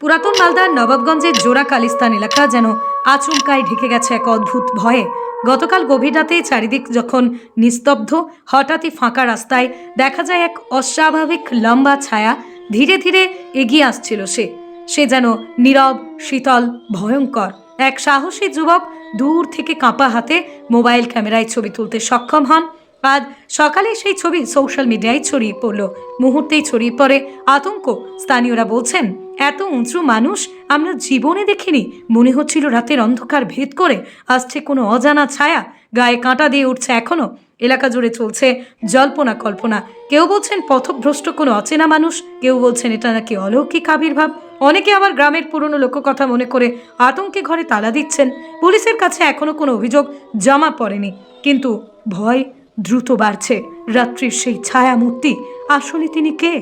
পুরাতন মালদার নবাবগঞ্জের জোড়া কালিস্তান এলাকা যেন আচমকায় ঢেকে গেছে এক অদ্ভুত ভয়ে। গতকাল গভীর রাতে চারিদিক যখন নিস্তব্ধ, হঠাৎই ফাঁকা রাস্তায় দেখা যায় এক অস্বাভাবিক লম্বা ছায়া ধীরে ধীরে এগিয়ে আসছিল সে। সে যেন নীরব, শীতল, ভয়ঙ্কর। এক সাহসী যুবক দূর থেকে কাঁপা হাতে মোবাইল ক্যামেরায় ছবি তুলতে সক্ষম হন। আজ সকালে সেই ছবি সোশ্যাল মিডিয়ায় ছড়িয়ে পড়ল। মুহূর্তেই ছড়িয়ে পড়ে আতঙ্ক। স্থানীয়রা বলছেন, এত উঁচু মানুষ আমরা জীবনে দেখিনি। মনে হচ্ছিল রাতের অন্ধকার ভেদ করে আসছে কোনো অজানা ছায়া। গায়ে কাঁটা দিয়ে উঠছে এখনও। এলাকা জুড়ে চলছে জল্পনা কল্পনা। কেউ বলছেন পথভ্রষ্ট কোনো অচেনা মানুষ। কেউ বলছেন এটা নাকি অলৌকিক আবির্ভাব। অনেকে আবার গ্রামের পুরনো লোককথা মনে করে আতঙ্কে ঘরে তালা দিচ্ছেন। পুলিশের কাছে এখনও কোনো অভিযোগ জমা পড়েনি। কিন্তু ভয় দ্রুত বাড়ছে। রাত্রির সেই ছায়া মূর্তি আসলে তিনি কে?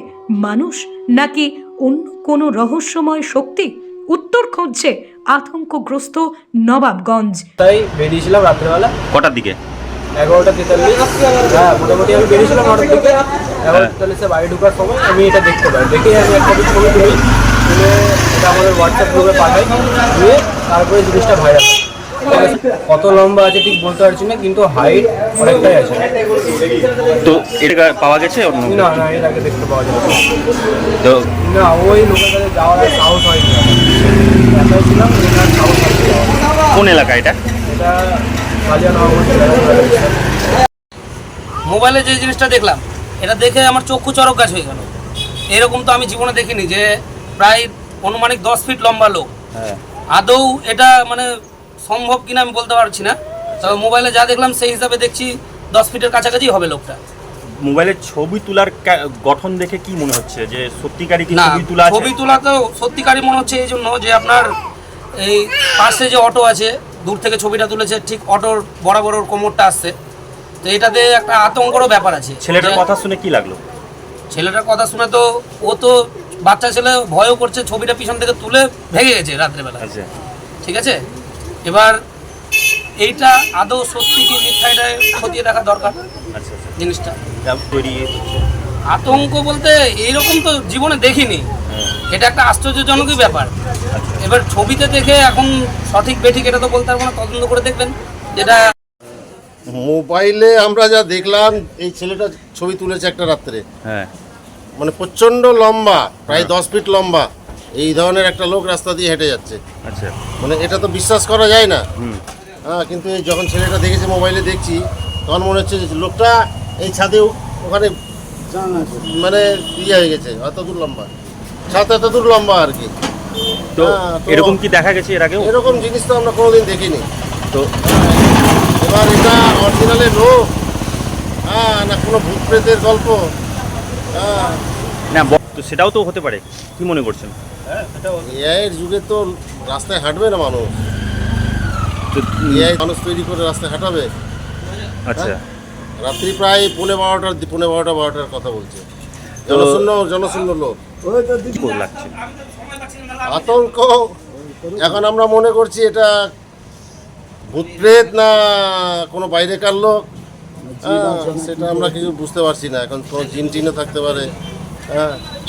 মানুষ নাকি অন্য কোনো রহস্যময় শক্তি? উত্তর খুঁজছে আতঙ্কগ্রস্ত নবাবগঞ্জ। তাই বেরিয়েছিলাম রাত্রেবেলা। কটার দিকে? এগারোটা তেতাল্লিশ। হ্যাঁ মোটামুটি আমি বেরিয়েছিলাম নটার দিকে। এগারোটা তেতাল্লিশে বাড়ি ঢোকার সময় আমি এটা দেখতে পাই। দেখে আমি একটা কিছু ছবি তুলি। তুলে এটা আমাদের হোয়াটসঅ্যাপ গ্রুপে পাঠাই। দিয়ে তারপরে জিনিসটা ভাইরাল কত লম্বা আছে ঠিক বলতে পারছি না কিন্তু হাইট অনেকটাই আছে। তো এটা পাওয়া গেছে অন্য না না এর আগে দেখতে পাওয়া যায় না। তো না ওই লোকের কাছে যাওয়ার সাহস ছিলাম সাহস কোন এলাকা এটা? এটা মোবাইলে যে জিনিসটা দেখলাম এটা দেখে আমার চক্ষু চরক গাছ হয়ে গেল। এরকম তো আমি জীবনে দেখিনি যে প্রায় অনুমানিক দশ ফিট লম্বা লোক। হ্যাঁ। আদৌ এটা মানে সম্ভব কিনা আমি বলতে পারছি না। তবে মোবাইলে যা দেখলাম সেই হিসাবে দেখছি দশ ফিটের কাছাকাছি হবে লোকটা। মোবাইলের ছবি তোলার গঠন দেখে কি মনে হচ্ছে? যে সত্যিকারই কি ছবি তোলা ছবি তোলা তো সত্যিকারই মনে হচ্ছে এই জন্য যে আপনার এই পাশে যে অটো আছে দূর থেকে ছবিটা তুলেছে ঠিক অটোর বরাবর ওর কোমরটা আসছে। তো এটাতে একটা আতঙ্করও ব্যাপার আছে। ছেলেটার কথা শুনে কি লাগল? ছেলেটার কথা শুনে তো ও তো বাচ্চা ছেলে ভয়ও করছে ছবিটা পিছন থেকে তুলে ভেঙে গেছে রাত্রেবেলা। আচ্ছা। ঠিক আছে? এবার এইটা আদৌ সত্যি কি মিথ্যা এটা খতিয়ে দেখা দরকার আচ্ছা আচ্ছা। জিনিসটা। আতঙ্ক বলতে এইরকম তো জীবনে দেখিনি। এটা একটা আশ্চর্যজনকই ব্যাপার। এবার ছবিতে দেখে এখন সঠিক বেঠিক এটা তো বলতে পারব না তদন্ত করে দেখবেন। যেটা মোবাইলে আমরা যা দেখলাম এই ছেলেটা ছবি তুলেছে একটা রাত্রে। হ্যাঁ। মানে প্রচণ্ড লম্বা প্রায় দশ ফিট লম্বা। এই ধরনের একটা লোক রাস্তা দিয়ে হেঁটে যাচ্ছে। আচ্ছা। মানে এটা তো বিশ্বাস করা যায় না। হ্যাঁ কিন্তু এই যখন ছেলেটা দেখেছে মোবাইলে দেখছি তখন মনে হচ্ছে যে লোকটা এই ছাদে ওখানে মানে ইয়ে হয়ে গেছে অত দূর লম্বা। ছাদ এত দূর লম্বা আর কি। তো হ্যাঁ, এরকম কি দেখা গেছে এর আগেও? এরকম জিনিস তো আমরা কোনোদিন দেখিনি। তো এবার এটা অরিজিনালের লোক। হ্যাঁ না কোনো ভূত প্রেতের গল্প। হ্যাঁ। না তো সেটাও তো হতে পারে। কি মনে করছেন? এআইয়ের যুগে তো রাস্তায় হাঁটবে না মানুষ। তো এআই মানুষ তৈরি করে রাস্তায় হাঁটাবে। আচ্ছা। রাত্রি প্রায় পৌনে বারোটার পৌনে বারোটা বারোটার কথা বলছে। জনশূন্য জনশূন্য লোক। লাগছে। আতঙ্ক। এখন আমরা মনে করছি এটা ভূত প্রেত না কোনো বাইরেকার লোক। হ্যাঁ, সেটা আমরা কিছু বুঝতে পারছি না। এখন কোনো জিন টিনও থাকতে পারে। হ্যাঁ?